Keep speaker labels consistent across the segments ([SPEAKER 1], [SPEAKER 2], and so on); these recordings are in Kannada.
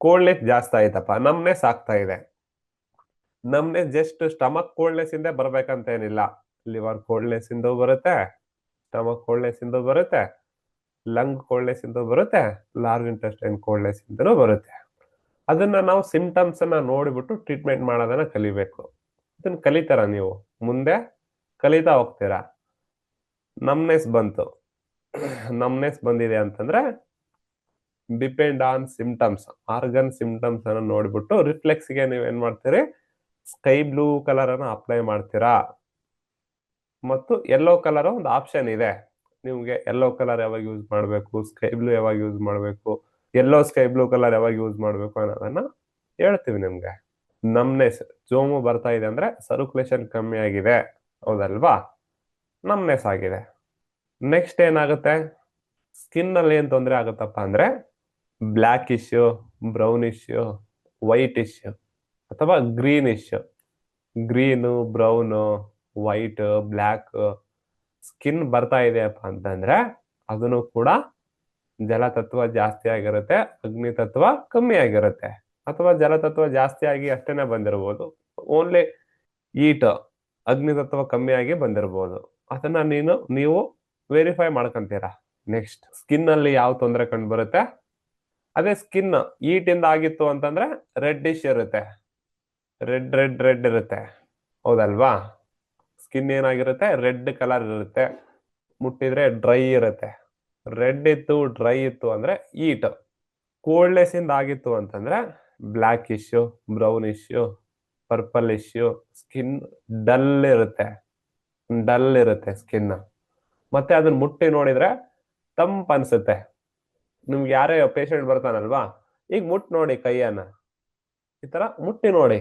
[SPEAKER 1] ಕೋಲ್ಡ್ನೆಸ್ ಜಾಸ್ತಿ ಆಯ್ತಪ್ಪ. ನಮ್ನೆಸ್ ಆಗ್ತಾ ಇದೆ. ನಮ್ನೆಸ್ ಜಸ್ಟ್ ಸ್ಟಮಕ್ ಕೋಲ್ಡ್ನೆಸ್ ಇಂದ ಬರ್ಬೇಕಂತ ಏನಿಲ್ಲ ಲಿವರ್ ಕೋಲ್ಡ್ನೆಸ್ ಇಂದ ಬರುತ್ತೆ ಸ್ಟಮಕ್ ಕೋಲ್ಡ್ನೆಸ್ ಇಂದ ಬರುತ್ತೆ ಲಂಗ್ ಕೋಲ್ಡ್ನೆಸ್ ಇಂದ ಬರುತ್ತೆ ಲಾರ್ಜ್ ಇಂಟೆಸ್ಟೈನ್ ಕೋಲ್ಡ್ನೆಸ್ ಇಂದನೂ ಬರುತ್ತೆ. ಅದನ್ನ ನಾವು ಸಿಂಟಮ್ಸ್ ಅನ್ನ ನೋಡಿಬಿಟ್ಟು ಟ್ರೀಟ್ಮೆಂಟ್ ಮಾಡೋದನ್ನ ಕಲಿಬೇಕು. ಅದನ್ನ ಕಲಿತಾರ ನೀವು? ಮುಂದೆ ಕಲಿತಾ ಹೋಗ್ತೀರಾ? ನಮ್ನೆಸ್ ಬಂತು. ನಮ್ನೆಸ್ ಬಂದಿದೆ ಅಂತಂದ್ರೆ depend on symptoms organ symptoms ಅನ್ನ ನೋಡ್ಬಿಟ್ಟು ರಿಫ್ಲೆಕ್ಸ್ಗೆ ನೀವು ಏನ್ ಮಾಡ್ತೀರಿ? ಸ್ಕೈ ಬ್ಲೂ ಕಲರ್ ಅನ್ನ ಅಪ್ಲೈ ಮಾಡ್ತೀರಾ? ಮತ್ತು ಯೆಲ್ಲೋ ಕಲರ್ ಒಂದು ಆಪ್ಷನ್ ಇದೆ. ನಿಮ್ಗೆ ಯೆಲ್ಲೋ ಕಲರ್ ಯಾವಾಗ ಯೂಸ್ ಮಾಡಬೇಕು? ಸ್ಕೈ ಬ್ಲೂ ಯಾವಾಗ ಯೂಸ್ ಮಾಡಬೇಕು? ಯೆಲ್ಲೋ ಸ್ಕೈ ಬ್ಲೂ ಕಲರ್ ಯಾವಾಗ ಯೂಸ್ ಮಾಡಬೇಕು ಅನ್ನೋದನ್ನ ಹೇಳ್ತೀವಿ ನಿಮ್ಗೆ. ನಮ್ನೆಸ್ ಜೋಮು ಬರ್ತಾ ಇದೆ ಅಂದ್ರೆ ಸರ್ಕ್ಯುಲೇಷನ್ ಕಮ್ಮಿ ಆಗಿದೆ. ಹೌದಲ್ವಾ? ನಮ್ನೆಸ್ ಆಗಿದೆ. ನೆಕ್ಸ್ಟ್ ಏನಾಗುತ್ತೆ? ಸ್ಕಿನ್ ಅಲ್ಲಿ ಏನ್ ತೊಂದರೆ ಆಗುತ್ತಪ್ಪ ಅಂದ್ರೆ black issue, brown issue, white issue ಅಥವಾ green issue. Green, brown, white black skin ಬರ್ತಾ ಇದೆಯಪ್ಪ ಅಂತಂದ್ರೆ ಅದನ್ನು ಕೂಡ ಜಲತತ್ವ ಜಾಸ್ತಿ ಆಗಿರುತ್ತೆ, ಅಗ್ನಿ ತತ್ವ ಕಮ್ಮಿ ಆಗಿರುತ್ತೆ. ಅಥವಾ ಜಲತತ್ವ ಜಾಸ್ತಿ ಆಗಿ ಅಷ್ಟೇನೆ ಬಂದಿರಬಹುದು ಓನ್ಲಿ ಈಟ್ ಅಗ್ನಿ ತತ್ವ ಕಮ್ಮಿ ಆಗಿ ಬಂದಿರಬಹುದು ಅದನ್ನ ನೀನು, ನೀವು ವೆರಿಫೈ ಮಾಡ್ಕೊಂತೀರಾ. ನೆಕ್ಸ್ಟ್ ಸ್ಕಿನ್ ಅಲ್ಲಿ ಯಾವ ತೊಂದರೆ ಕಂಡು ಬರುತ್ತೆ? ಅದೇ ಸ್ಕಿನ್ ಈಟ್ ಇಂದ ಆಗಿತ್ತು ಅಂತಂದ್ರೆ ರೆಡ್ ಡಿಶ್ ಇರುತ್ತೆ. ರೆಡ್ ರೆಡ್ ರೆಡ್ ಇರುತ್ತೆ. ಹೌದಲ್ವಾ? ಸ್ಕಿನ್ ಏನಾಗಿರುತ್ತೆ? ರೆಡ್ ಕಲರ್ ಇರುತ್ತೆ. ಮುಟ್ಟಿದ್ರೆ ಡ್ರೈ ಇರುತ್ತೆ. ರೆಡ್ ಇತ್ತು ಡ್ರೈ ಇತ್ತು ಅಂದ್ರೆ ಈಟ್ ಕೋಲ್ಡ್ನೆಸ್ ಇಂದ ಆಗಿತ್ತು ಅಂತಂದ್ರೆ black issue brown issue purple issue skin dull ಇರುತ್ತೆ. ಡಲ್ ಇರುತ್ತೆ ಸ್ಕಿನ್ ಮತ್ತೆ ಅದನ್ನ ಮುಟ್ಟಿ ನೋಡಿದ್ರೆ ತಂಪ್ ಅನ್ಸುತ್ತೆ. ನಿಮ್ಗೆ ಯಾರೇ ಪೇಷಂಟ್ ಬರ್ತಾನಲ್ವಾ? ಈಗ ಮುಟ್ ನೋಡಿ ಕೈಯನ್ನ. ಈ ತರ ಮುಟ್ಟಿ ನೋಡಿ.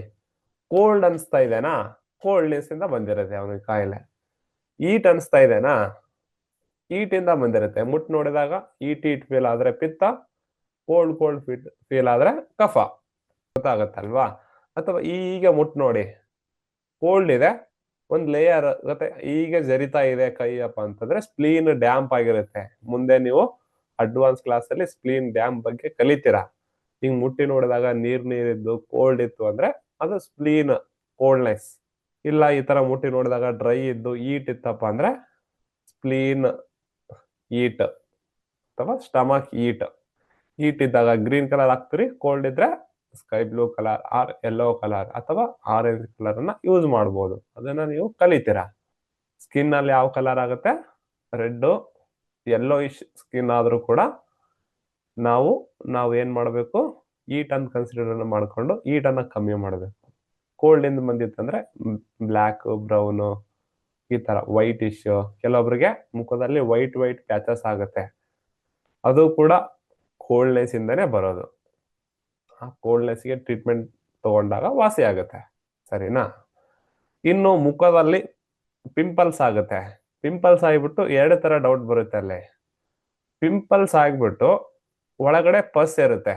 [SPEAKER 1] ಕೋಲ್ಡ್ ಅನ್ಸ್ತಾ ಇದೆನಾ? ಕೋಲ್ಡ್ನೆಸ್ ಇಂದ ಬಂದಿರುತ್ತೆ ಅವನಿಗೆ ಕಾಯಿಲೆ. ಈಟ್ ಅನ್ಸ್ತಾ ಇದೆನಾ? ಇಂದ ಬಂದಿರುತ್ತೆ. ಮುಟ್ ನೋಡಿದಾಗ ಈಟ್ ಈಟ್ ಫೀಲ್ ಆದ್ರೆ ಪಿತ್ತ ಕೋಲ್ಡ್ ಕೋಲ್ಡ್ ಫೀಟ್ ಫೀಲ್ ಆದ್ರೆ ಕಫ. ಗೊತ್ತಾಗತ್ತಲ್ವಾ? ಅಥವಾ ಈಗ ಮುಟ್ ನೋಡಿ. ಕೋಲ್ಡ್ ಇದೆ. ಒಂದು ಲೇಯರ್ ಗೊತ್ತೆ ಈಗ ಜರಿತಾ ಇದೆ ಕೈಯಪ್ಪ ಅಂತಂದ್ರೆ ಸ್ಪ್ಲೀನ್ ಡ್ಯಾಂಪ್ ಆಗಿರುತ್ತೆ. ಮುಂದೆ ನೀವು ಅಡ್ವಾನ್ಸ್ ಕ್ಲಾಸ್ ಅಲ್ಲಿ ಸ್ಪ್ಲೀನ್ ಡ್ಯಾಮ್ ಬಗ್ಗೆ ಕಲಿತೀರಾ? ಹಿಂಗ್ ಮುಟ್ಟಿ ನೋಡಿದಾಗ ನೀರ್ ನೀರಿದ್ದು ಕೋಲ್ಡ್ ಇತ್ತು ಅಂದ್ರೆ ಅದು ಸ್ಪ್ಲೀನ್ ಕೋಲ್ಡ್ನೆಸ್ ಇಲ್ಲ, ಈ ತರ ಮುಟ್ಟಿ ನೋಡಿದಾಗ ಡ್ರೈ ಇದ್ದು ಈಟ್ ಇತ್ತಪ್ಪ ಅಂದ್ರೆ ಸ್ಪ್ಲೀನ್ ಈಟ್ ಅಥವಾ ಸ್ಟಮಕ್ ಈಟ್ ಈಟ್ ಇದ್ದಾಗ ಗ್ರೀನ್ ಕಲರ್ ಹಾಕ್ತೀರಿ ಕೋಲ್ಡ್ ಇದ್ರೆ sky blue colour or yellow colour ಅಥವಾ ಆರೆಂಜ್ ಕಲರ್ ಅನ್ನ ಯೂಸ್ ಮಾಡ್ಬೋದು. ಅದನ್ನ ನೀವು ಕಲಿತೀರಾ? ಸ್ಕಿನ್ ಅಲ್ಲಿ ಯಾವ ಕಲರ್ ಆಗುತ್ತೆ? ರೆಡ್ ಯೆಲ್ಲೋ ಇಶ್ ಸ್ಕಿನ್ ಆದರೂ ಕೂಡ ನಾವು ನಾವು ಏನು ಮಾಡಬೇಕು? ಈಟ್ ಅಂತ ಕನ್ಸಿಡರ್ ಮಾಡಿಕೊಂಡು ಈಟ್ ಅನ್ನ ಕಮ್ಮಿ ಮಾಡಬೇಕು. ಕೋಲ್ಡ್ ಇಂದ ಬಂದಿತ್ತಂದ್ರೆ ಬ್ಲ್ಯಾಕ್ ಬ್ರೌನು ಈ ಥರ ವೈಟ್ ಇಶ್ ಕೆಲವೊಬ್ರಿಗೆ ಮುಖದಲ್ಲಿ ವೈಟ್ ವೈಟ್ ಪ್ಯಾಚಸ್ ಆಗುತ್ತೆ. ಅದು ಕೂಡ ಕೋಲ್ಡ್ನೆಸ್ ಇಂದನೇ ಬರೋದು. ಆ ಕೋಲ್ಡ್ನೆಸ್ಗೆ ಟ್ರೀಟ್ಮೆಂಟ್ ತಗೊಂಡಾಗ ವಾಸಿ ಆಗುತ್ತೆ. ಸರಿನಾ? ಇನ್ನು ಮುಖದಲ್ಲಿ ಪಿಂಪಲ್ಸ್ ಆಗುತ್ತೆ. ಪಿಂಪಲ್ಸ್ ಆಗಿಬಿಟ್ಟು ಎರಡು ತರ ಡೌಟ್ ಬರುತ್ತೆ ಅಲ್ಲಿ. ಪಿಂಪಲ್ಸ್ ಆಗ್ಬಿಟ್ಟು ಒಳಗಡೆ ಪಸ್ ಇರುತ್ತೆ.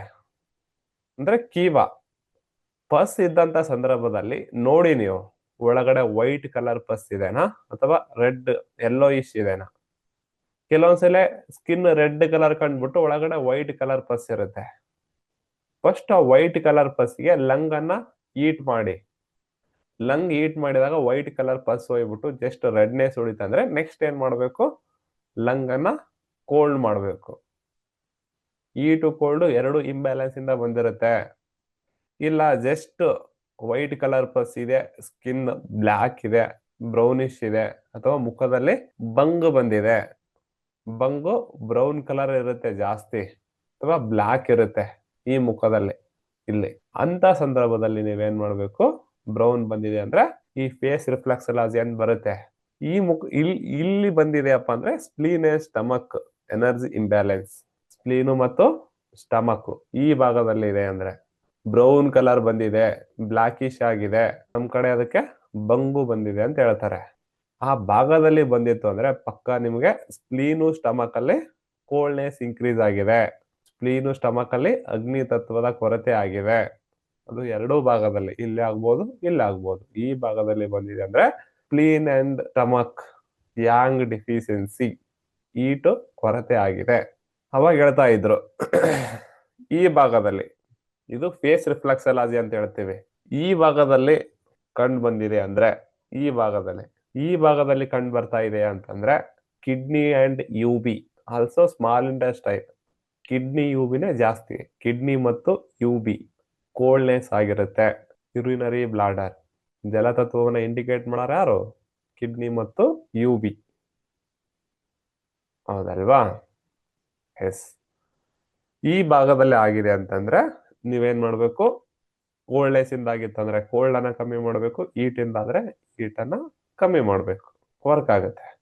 [SPEAKER 1] ಅಂದ್ರೆ ಕೀವ. ಪಸ್ ಇದ್ದಂತ ಸಂದರ್ಭದಲ್ಲಿ ನೋಡಿ ನೀವು, ಒಳಗಡೆ ವೈಟ್ ಕಲರ್ ಪಸ್ ಇದೆನಾ? ಅಥವಾ ರೆಡ್ ಯೆಲ್ಲೋ ಇಶ್ ಇದೆನಾ? ಕೆಲವೊಂದ್ಸಲ ಸ್ಕಿನ್ ರೆಡ್ ಕಲರ್ ಕಂಡ್ಬಿಟ್ಟು ಒಳಗಡೆ ವೈಟ್ ಕಲರ್ ಪಸ್ ಇರುತ್ತೆ. ಫಸ್ಟ್ ಆ ವೈಟ್ ಕಲರ್ ಪಸ್ಗೆ ಲಂಗ್ ಅನ್ನ ಈಟ್ ಮಾಡಿ. ಲಂಗ್ ಹೀಟ್ ಮಾಡಿದಾಗ ವೈಟ್ ಕಲರ್ ಪಸ್ ಹೋಗ್ಬಿಟ್ಟು ಜಸ್ಟ್ ರೆಡ್ನೆಸ್ ಉಳಿತಂದ್ರೆ ನೆಕ್ಸ್ಟ್ ಏನ್ ಮಾಡಬೇಕು? ಲಂಗ್ ಅನ್ನ ಕೋಲ್ಡ್ ಮಾಡಬೇಕು. ಟು ಕೋಲ್ಡ್ ಎರಡು ಇಂಬ್ಯಾಲೆನ್ಸ್ ಇಂದ ಬಂದಿರುತ್ತೆ. ಇಲ್ಲ, ಜಸ್ಟ್ ವೈಟ್ ಕಲರ್ ಪಸ್ ಇದೆ, ಸ್ಕಿನ್ ಬ್ಲ್ಯಾಕ್ ಇದೆ ಬ್ರೌನಿಶ್ ಇದೆ, ಅಥವಾ ಮುಖದಲ್ಲಿ ಬಂಗ್ ಬಂದಿದೆ. ಬಂಗು ಬ್ರೌನ್ ಕಲರ್ ಇರುತ್ತೆ ಜಾಸ್ತಿ, ಅಥವಾ ಬ್ಲ್ಯಾಕ್ ಇರುತ್ತೆ ಈ ಮುಖದಲ್ಲಿ, ಇಲ್ಲಿ. ಅಂತ ಸಂದರ್ಭದಲ್ಲಿ ನೀವೇನ್ ಮಾಡ್ಬೇಕು? ಬ್ರೌನ್ ಬಂದಿದೆ ಅಂದ್ರೆ ಈ ಫೇಸ್ ರಿಫ್ಲೆಕ್ಸ್ ಏನ್ ಬರುತ್ತೆ. ಈ ಮುಖ ಇಲ್ಲಿ ಇಲ್ಲಿ ಬಂದಿದೆಯಪ್ಪ ಅಂದ್ರೆ spleen stomach energy imbalance spleen ಮತ್ತು ಸ್ಟಮಕ್ ಈ ಭಾಗದಲ್ಲಿ ಇದೆ ಅಂದ್ರೆ ಬ್ರೌನ್ ಕಲರ್ ಬಂದಿದೆ ಬ್ಲಾಕಿಶ್ ಆಗಿದೆ. ನಮ್ ಕಡೆ ಅದಕ್ಕೆ ಬಂಗು ಬಂದಿದೆ ಅಂತ ಹೇಳ್ತಾರೆ. ಆ ಭಾಗದಲ್ಲಿ ಬಂದಿತ್ತು ಅಂದ್ರೆ ಪಕ್ಕ ನಿಮ್ಗೆ ಸ್ಪ್ಲೀನು ಸ್ಟಮಕ್ ಅಲ್ಲಿ ಕೋಲ್ಡ್ನೆಸ್ ಇನ್ಕ್ರೀಸ್ ಆಗಿದೆ. ಸ್ಪ್ಲೀನು ಸ್ಟಮಕ್ ಅಲ್ಲಿ ಅಗ್ನಿ ತತ್ವದ ಕೊರತೆ ಆಗಿದೆ. ಅದು ಎರಡೂ ಭಾಗದಲ್ಲಿ ಇಲ್ಲಿ ಆಗ್ಬೋದು ಇಲ್ಲಿ ಆಗ್ಬೋದು. ಈ ಭಾಗದಲ್ಲಿ ಬಂದಿದೆ ಅಂದ್ರೆ spleen and stomach yang deficiency heat ಕೊರತೆ ಆಗಿದೆ. ಅವಾಗ ಹೇಳ್ತಾ ಇದ್ರು. ಈ ಭಾಗದಲ್ಲಿ, ಇದು ಫೇಸ್ ರಿಫ್ಲೆಕ್ಸಲಾಜಿ ಅಂತ ಹೇಳ್ತೀವಿ. ಈ ಭಾಗದಲ್ಲಿ ಕಂಡು ಬಂದಿದೆ ಅಂದ್ರೆ, ಈ ಭಾಗದಲ್ಲಿ ಈ ಭಾಗದಲ್ಲಿ ಕಂಡು ಬರ್ತಾ ಇದೆ ಅಂತಂದ್ರೆ kidney and U B also small intestine kidney U ಬಿನೇ ಜಾಸ್ತಿ ಕಿಡ್ನಿ ಮತ್ತು ಯು ಬಿ ಕೋಲ್ಡ್ನೆಸ್ ಆಗಿರುತ್ತೆ. ಯುರಿನರಿ ಬ್ಲಾಡರ್ ಜಲತತ್ವವನ್ನ ಇಂಡಿಕೇಟ್ ಮಾಡೋರು ಯಾರು? ಕಿಡ್ನಿ ಮತ್ತು ಯು ಬಿ ಹೌದಲ್ವಾ? ಎಸ್ ಈ ಭಾಗದಲ್ಲಿ ಆಗಿದೆ ಅಂತಂದ್ರೆ ನೀವೇನ್ ಮಾಡ್ಬೇಕು? ಕೋಲ್ಡ್ನೆಸ್ ಇಂದ ಆಗಿತ್ತಂದ್ರೆ ಕೋಲ್ಡ್ ಅನ್ನ ಕಮ್ಮಿ ಮಾಡಬೇಕು ಈಟ್ ಇಂದ ಆದ್ರೆ ಹೀಟ್ ಕಮ್ಮಿ ಮಾಡ್ಬೇಕು. ವರ್ಕ್ ಆಗುತ್ತೆ.